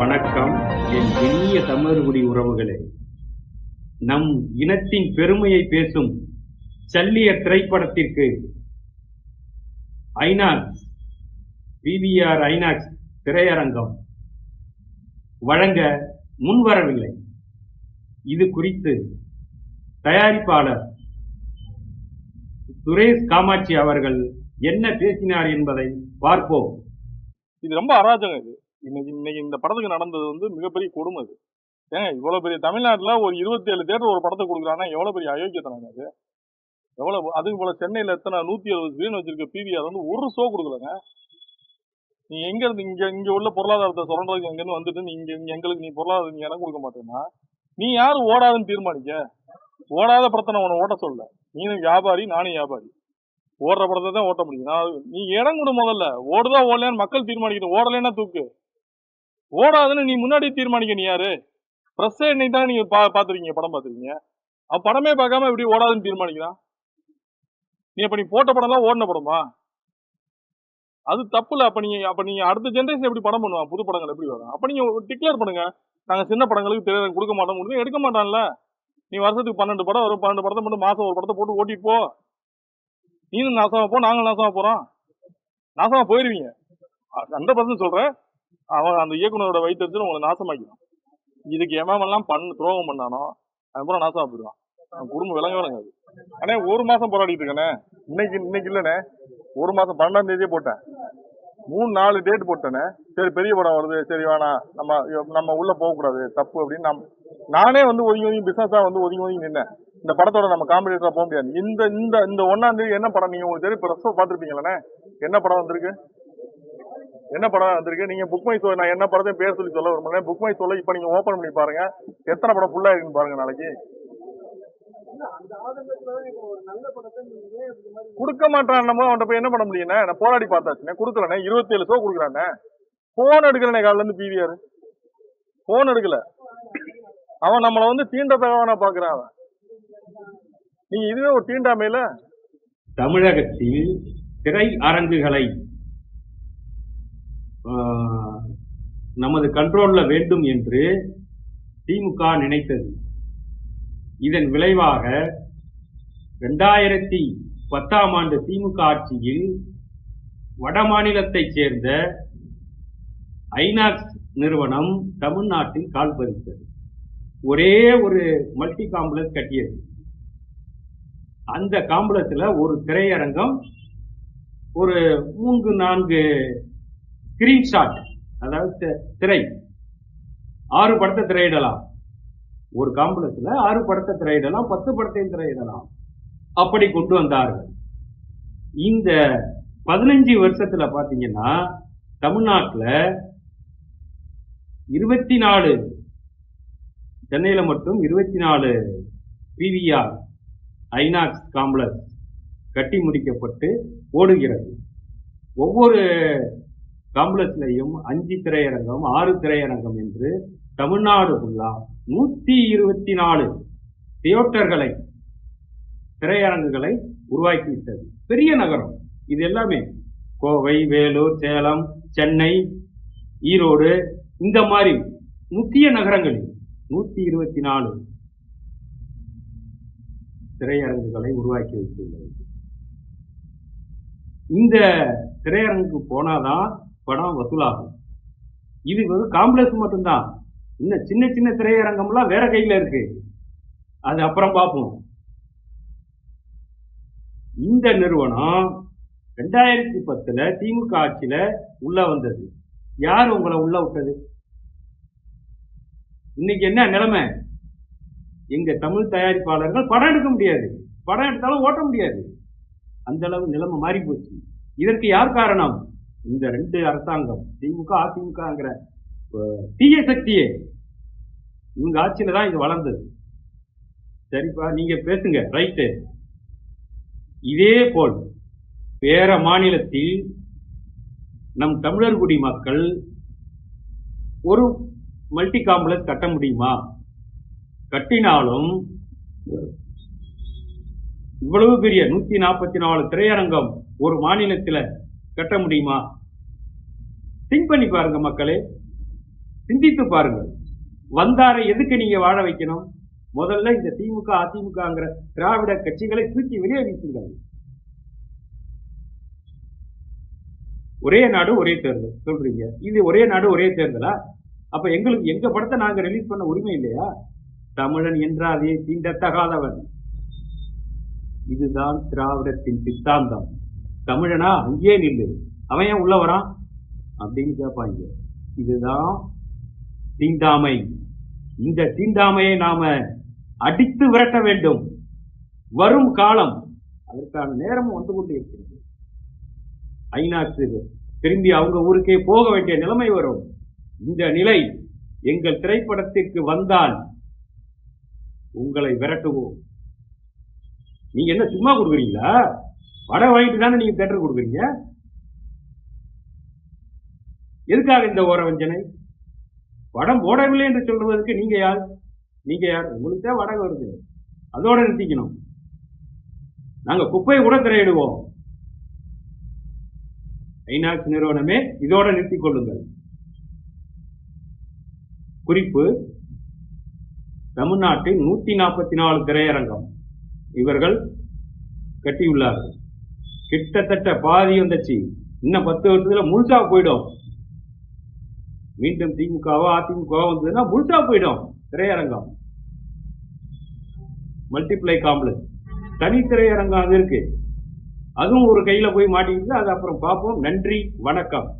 வணக்கம். என் இனிய தமிழர்குடி உறவுகளே நம் இனத்தின் பெருமையை பேசும் சல்லியர் திரைப்படத்திற்கு ஐநாக்ஸ் பிவிஆர் ஐநாக்ஸ் திரையரங்கம் வழங்க முன்வரவில்லை. இது குறித்து தயாரிப்பாளர் சுரேஷ் காமாட்சி அவர்கள் என்ன பேசினார் என்பதை பார்ப்போம். இது ரொம்ப அராஜகம் இது. இன்னைக்கு இன்னைக்கு இந்த படத்துக்கு நடந்தது வந்து மிகப்பெரிய கொடுமை இது. ஏங்க இவ்வளவு பெரிய தமிழ்நாட்டுல ஒரு இருபத்தி ஏழு தேட்டர் ஒரு படத்தை கொடுக்குறாங்கன்னா எவ்வளோ பெரிய அயோக்கியத்தனம் அது? எவ்வளவு அதுக்கு போல சென்னையில் எத்தனை நூத்தி அறுபது ஸ்க்ரீன் வச்சிருக்க பிவிஆர் வந்து ஒரு ஷோ கொடுக்கலங்க. நீ எங்க இருந்து இங்க இங்க உள்ள பொருளாதாரத்தை சுரண்டதுக்கு அங்கேருந்து வந்துட்டு நீ இங்க இங்கே எங்களுக்கு நீ பொருளாதாரம் நீ இடம் கொடுக்க மாட்டேன்னா நீ யார் ஓடாதுன்னு தீர்மானிக்க? ஓடாத படத்தை நான் உன்னை ஓட்ட சொல்ல. நீனும் வியாபாரி நானும் வியாபாரி. ஓடுற படத்தை தான் ஓட்ட முடியும். நான் நீ இடம் கொடு முதல்ல. ஓடுதா ஓடலையான்னு மக்கள் தீர்மானிக்கணும். ஓடலைன்னா தூக்கு. ஓடாதுன்னு நீ முன்னாடி தீர்மானிக்க நீ யாரு? ப்ரெஸ்ஸே இன்னைக்கு தான் நீங்க பா பாத்துருக்கீங்க படம் பாத்துருக்கீங்க அவன் படமே பார்க்காம எப்படி ஓடாதுன்னு தீர்மானிக்கிறான். நீ அப்ப நீ போட்ட படம்லாம் ஓடின படமா? அது தப்புல அப்ப நீங்க அப்ப நீங்க அடுத்த ஜென்ரேஷன் எப்படி படம் பண்ணுவான்? புது படங்கள் எப்படி வரும்? அப்ப நீங்க டிக்ளேர் பண்ணுங்க. நாங்க சின்ன படங்களுக்கு திரையரங்கு கொடுக்க மாட்டோம் எடுக்க மாட்டான்ல. நீ வருஷத்துக்கு பன்னெண்டு படம் வரும். பன்னெண்டு படத்தை மட்டும் மாசம் ஒரு படத்தை போட்டு ஓட்டிட்டு போ. நீனும் நாசமா போ நாங்களும் நாசமா போறோம். நாசமா போயிருவீங்க. ஹண்ட்ரட் பர்சன்ட் சொல்றேன் அவன் அந்த இயக்குனரோட வயிற்று உங்களை நாசமாக்கிடும். இதுக்கு எவன் பண்ண துரோகம் பண்ணானோ அதுக்கப்புறம் பூரா நாசமா போயிடுவான். அவன் குடும்பம் விளங்க விளங்காது அண்ணே ஒரு மாசம் போராடிட்டு இருக்கேனே. இன்னைக்கு இன்னைக்கு இல்லைண்ணே. ஒரு மாசம் பன்னெண்டாம் தேதியே போட்டேன். மூணு நாலு டேட் போட்டேனே. சரி பெரிய படம் வருது. சரி வேணாம். நம்ம நம்ம உள்ள போகக்கூடாது. தப்பு அப்படின்னு நம் நானே வந்து ஒதுங்கி ஒதுங்கி பிசினஸா வந்து ஒதுங்கி ஒதுங்கி நின்னேன். இந்த படத்தோட நம்ம காம்படிட்டரா போக முடியாது. இந்த இந்த இந்த ஒன்னாம் தேதி என்ன படம்? நீங்க உங்களுக்கு தெரியும் பிரசவ பார்த்துருப்பீங்களே என்ன படம் வந்திருக்கு? என்ன படம் வந்திருக்கு? நீங்க புக் மை ஷோ நான் என்ன படத்தையும் பேர் சொல்லி சொல்ல விரும்பல புக் மை ஷோல இப்போ நீங்க ஓப்பன் பண்ணி பாருங்க. எத்தனை படம் ஃபுல்லா இருக்குன்னு பாருங்க நாளைக்கு. கொடுக்க மாட்டான் நம்ம அவன்கிட்ட போய் என்ன பண்ண முடியுண்ணே நான் போராடி பார்த்தாச்சுண்ணே கொடுக்கலண்ணே இருபத்தி ஏழு ஷோ கொடுக்குறானே. போன் எடுக்கலண்ணே காலில இருந்து பிவிஆர் போன் எடுக்கல. அவன் நம்மள வந்து தீண்டத்தகவனா பாக்குறான் அவன். இதுவே ஒரு தீண்டாமையில? தமிழகத்தில் திரை அரங்குகளை நமது கண்ட்ரோல்ல வேண்டும் என்று திமுக நினைத்தது. இதன் விளைவாக இரண்டாயிரத்தி பத்தாம் ஆண்டு திமுக ஆட்சியில் வட மாநிலத்தைச் சேர்ந்த ஐநாக்ஸ் நிறுவனம் தமிழ்நாட்டில் கால் பதித்தது. ஒரே ஒரு மல்டி காம்ப்ளெக்ஸ் கட்டியது. அந்த காம்ப்ளெக்ஸில் ஒரு திரையரங்கம் ஒரு மூன்று நான்கு ஸ்கிரீன்ஷாட் அதாவது திரை ஆறு படத்தை திரையிடலாம். ஒரு காம்ப்ளெக்ஸில் ஆறு படத்தை திரையிடலாம் பத்து படத்தையும் திரையிடலாம். அப்படி கொண்டு வந்தார்கள். இந்த பதினஞ்சு வருஷத்துல பார்த்தீங்கன்னா தமிழ்நாட்டில் இருபத்தி நாலு சென்னையில் மட்டும் இருபத்தி நாலு பிவிஆர் ஐநாக்ஸ் காம்ப்ளெக்ஸ் கட்டி முடிக்கப்பட்டு ஓடுகிறது. ஒவ்வொரு காம்ப்ளெக்ஸ்லையும் அஞ்சு திரையரங்கம் ஆறு திரையரங்கம் என்று தமிழ்நாடு ஃபுல்லா நூற்றி இருபத்தி நாலு தியேட்டர்களை திரையரங்குகளை உருவாக்கிவிட்டது. பெரிய நகரம். இது எல்லாமே கோவை வேலூர் சேலம் சென்னை ஈரோடு இந்த மாதிரி முக்கிய நகரங்களில் நூத்தி இருபத்தி நாலு திரையரங்குகளை உருவாக்கி வைத்துள்ளது. இந்த திரையரங்குக்கு போனாதான் படம் வசூலாகும். இது வந்து காம்ப்ளெக்ஸ் மட்டும்தான். இன்னும் சின்ன சின்ன திரையரங்கம்லாம் வேற கையில் இருக்கு. அது அப்புறம் பார்ப்போம். இந்த நிறுவனம் ரெண்டாயிரத்தி பத்துல திமுக ஆட்சியில உள்ள வந்தது. யார் உங்களை உள்ள விட்டது? இன்னைக்கு என்ன நிலைமை? எங்க தமிழ் தயாரிப்பாளர்கள் படம் எடுக்க முடியாது. படம் எடுத்தாலும் ஓட்ட முடியாது. அந்த அளவு நிலைமை மாறி போச்சு இதற்கு யார் காரணம்? இந்த ரெண்டு அரசாங்கம். திமுக அதிமுகங்கிற தீய சக்தியே. இவங்க ஆட்சியில தான் இது வளர்ந்தது சரிப்பா நீங்க பேசுங்க. ரைட்டு. இதே போல் வேற மாநிலத்தில் நம் தமிழர் குடி மக்கள் ஒரு மல்டி காம்ப்ளெக்ஸ் கட்ட முடியுமா? கட்டினாலும் இவ்வளவு பெரிய நூத்தி நாற்பத்தி நாலு திரையரங்கம் ஒரு மாநிலத்தில் கட்ட முடியுமா? திங்க் பண்ணி பாருங்க மக்களே. சிந்தித்து பாருங்கள். வந்தாரை எதுக்கு நீங்க வாழ வைக்கணும்? முதல்ல இந்த திமுக அதிமுகங்கிற திராவிட கட்சிகளை தூக்கி வெளியே வீசுங்கள். ஒரே நாடு ஒரே தேர்தல். சொல்றீங்க. இது ஒரே நாடு ஒரே தேர்தலா? அப்ப எங்களுக்கு எங்க படத்தை நாங்க ரிலீஸ் பண்ண உரிமை இல்லையா? தமிழன் என்றாதே தீண்டத்தகாதவன்? இதுதான் திராவிடத்தின் சித்தாந்தம். தமிழனா? அங்கேயே நில்லு. அவன் ஏன் உள்ள வரான்? அப்படின்னு கேட்பாங்க. இதுதான் தீண்டாமை. இந்த தீண்டாமையை நாம அடித்து விரட்ட வேண்டும். வரும் காலம். அதற்கான நேரமும் வந்து கொண்டு இருக்கிறது. ஐநாக்கு திரும்பி அவங்க ஊருக்கே போக வேண்டிய நிலைமை வரும். இந்த நிலை எங்கள் திரைப்படத்திற்கு வந்தால் உங்களை விரட்டுவோம். நீங்க என்ன சும்மா கொடுக்குறீங்களா? வடை வாங்கிட்டு தானே நீங்க தேட்டர் கொடுக்குறீங்க? எதுக்காக இந்த ஓர வஞ்சனை படம் போடவில்லை என்று சொல்வதற்கு நீங்க யார்? நீங்க யார்? உங்களுக்கு தான் வடகம் வருது. அதோட நிறுத்திக்கணும். நாங்க குப்பையை கூட திரையிடுவோம். ஐநாக்ஸ் நிறுவனமே இதோட நிறுத்திக் கொள்ளுங்கள். குறிப்பு தமிழ்நாட்டில் நூத்தி நாற்பத்தி நாலு திரையரங்கம். இவர்கள் கட்டியுள்ளார்கள். கிட்டத்தட்ட பாதி வந்துச்சு. இன்னும் பத்து வருஷத்துல முழுசா போயிடும். மீண்டும் திமுகவோ அதிமுகவோ வந்ததுன்னா முழுசா போயிடும் திரையரங்கம். Multiplex complex. தனி திரையரங்கம் அது இருக்கு. அதுவும் ஒரு கையில போய் மாட்டிக்கிட்டு அது அப்புறம் பார்ப்போம். நன்றி வணக்கம்.